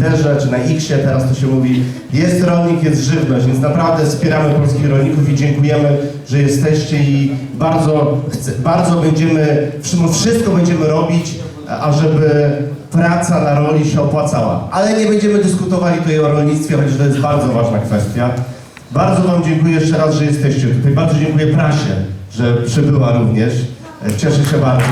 Twitterze czy na Xie, teraz to się mówi, jest rolnik, jest żywność, więc naprawdę wspieramy polskich rolników i dziękujemy, że jesteście i bardzo, bardzo będziemy, wszy- wszystko będziemy robić, ażeby praca na roli się opłacała. Ale nie będziemy dyskutowali tutaj o rolnictwie, chociaż to jest bardzo ważna kwestia. Bardzo Wam dziękuję jeszcze raz, że jesteście tutaj. Bardzo dziękuję prasie, że przybyła również. Cieszę się bardzo.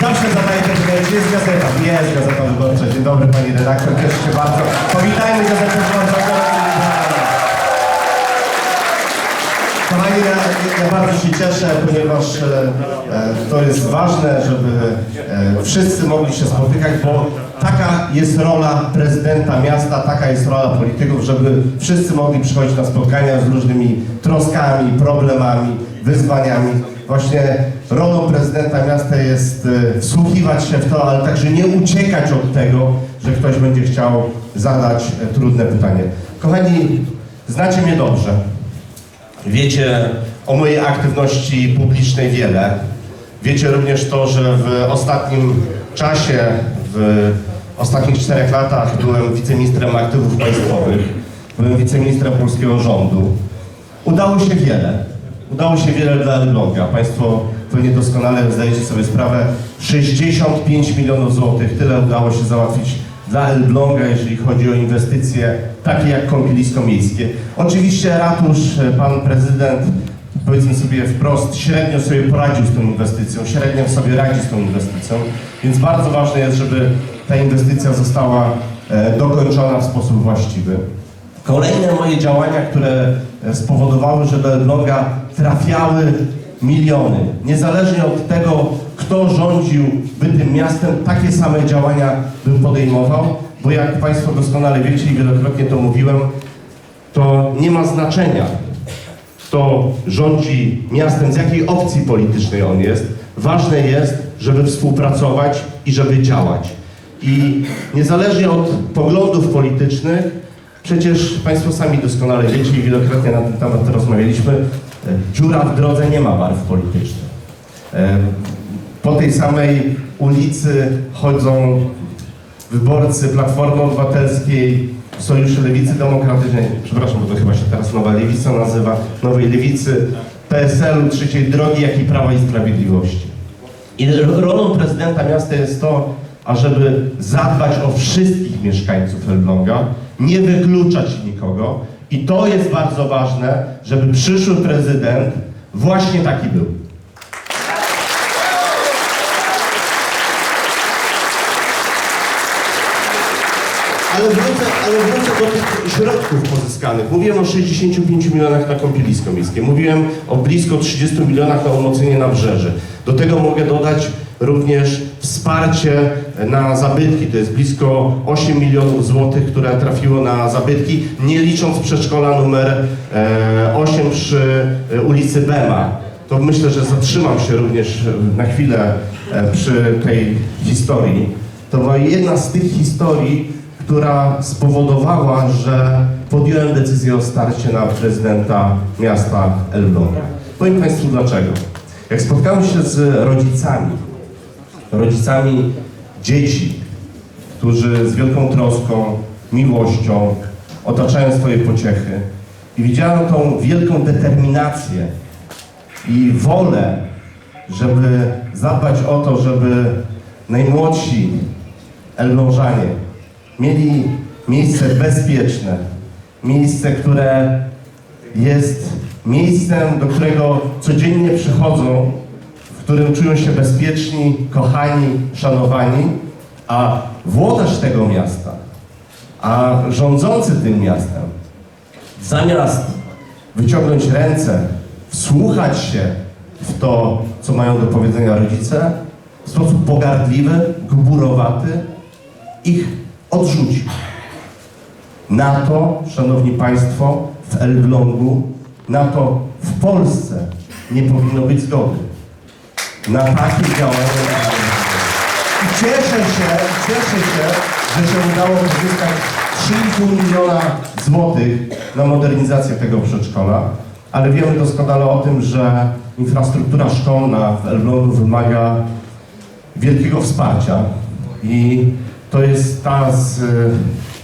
Zawsze zadaję pytanie, czy jest gazeta? Jest gazeta wyborcza. Dzień dobry pani redaktor, cieszę się bardzo. Powitajmy gazetę wyborczą. Kochani, ja, ja bardzo się cieszę, ponieważ e, e, to jest ważne, żeby e, wszyscy mogli się spotykać, bo taka jest rola prezydenta miasta, taka jest rola polityków, żeby wszyscy mogli przychodzić na spotkania z różnymi troskami, problemami, wyzwaniami. Właśnie rolą prezydenta miasta jest e, wsłuchiwać się w to, ale także nie uciekać od tego, że ktoś będzie chciał zadać e, trudne pytanie. Kochani, znacie mnie dobrze. Wiecie o mojej aktywności publicznej wiele. Wiecie również to, że w ostatnim czasie, w ostatnich czterech latach byłem wiceministrem aktywów państwowych, byłem wiceministrem polskiego rządu. Udało się wiele. Udało się wiele dla Elbląga. Państwo pewnie doskonale zdajecie sobie sprawę. 65 milionów złotych, tyle udało się załatwić dla Elbląga, jeżeli chodzi o inwestycje takie jak kąpielisko miejskie. Oczywiście ratusz, e, pan prezydent, powiedzmy sobie wprost, średnio sobie poradził z tą inwestycją, średnio sobie radzi z tą inwestycją, więc bardzo ważne jest, żeby ta inwestycja została e, dokończona w sposób właściwy. Kolejne moje działania, które e, spowodowały, że do Elbląga trafiały miliony. Niezależnie od tego, kto rządziłby tym miastem, takie same działania bym podejmował, bo jak Państwo doskonale wiecie i wielokrotnie to mówiłem, to nie ma znaczenia, kto rządzi miastem, z jakiej opcji politycznej on jest. Ważne jest, żeby współpracować i żeby działać. I niezależnie od poglądów politycznych, przecież Państwo sami doskonale wiecie i wielokrotnie na ten temat rozmawialiśmy, dziura w drodze nie ma barw politycznych. E, Po tej samej ulicy chodzą wyborcy Platformy Obywatelskiej, Sojuszu Lewicy Demokratycznej, przepraszam, bo to chyba się teraz Nowa Lewica nazywa, Nowej Lewicy, PSL-u, Trzeciej Drogi, jak i Prawa i Sprawiedliwości. I ro- rolą prezydenta miasta jest to, ażeby zadbać o wszystkich mieszkańców Elbląga, nie wykluczać nikogo i to jest bardzo ważne, żeby przyszły prezydent właśnie taki był. Ale wrócę, ale wrócę do tych środków pozyskanych. Mówiłem o 65 milionach na kąpielisko miejskie. Mówiłem o blisko 30 milionach na umocnienie nabrzeży. Do tego mogę dodać również wsparcie na zabytki. To jest blisko 8 milionów złotych, które trafiło na zabytki, nie licząc przedszkola numer e, 8 przy e, ulicy Bema. To myślę, że zatrzymam się również e, na chwilę e, przy tej historii. To była jedna z tych historii, która spowodowała, że podjąłem decyzję o starcie na prezydenta miasta Elbląga. Powiem Państwu dlaczego. Jak spotkałem się z rodzicami, rodzicami dzieci, którzy z wielką troską, miłością otaczają swoje pociechy. I widziałem tą wielką determinację i wolę, żeby zadbać o to, żeby najmłodsi Elblążanie mieli miejsce bezpieczne, miejsce, które jest miejscem, do którego codziennie przychodzą, w którym czują się bezpieczni, kochani, szanowani, a włodarz tego miasta, a rządzący tym miastem, zamiast wyciągnąć ręce, wsłuchać się w to, co mają do powiedzenia rodzice, w sposób pogardliwy, gburowaty, ich odrzucił. Na to, Szanowni Państwo, w Elblągu, na to w Polsce nie powinno być zgody. Na takie działania. I cieszę się, cieszę się, że się udało pozyskać 3,5 miliona złotych na modernizację tego przedszkola, ale wiemy doskonale o tym, że infrastruktura szkolna w Elblągu wymaga wielkiego wsparcia. I to jest, ta z,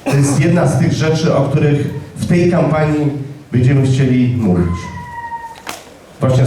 to jest jedna z tych rzeczy, o których w tej kampanii będziemy chcieli mówić. Właśnie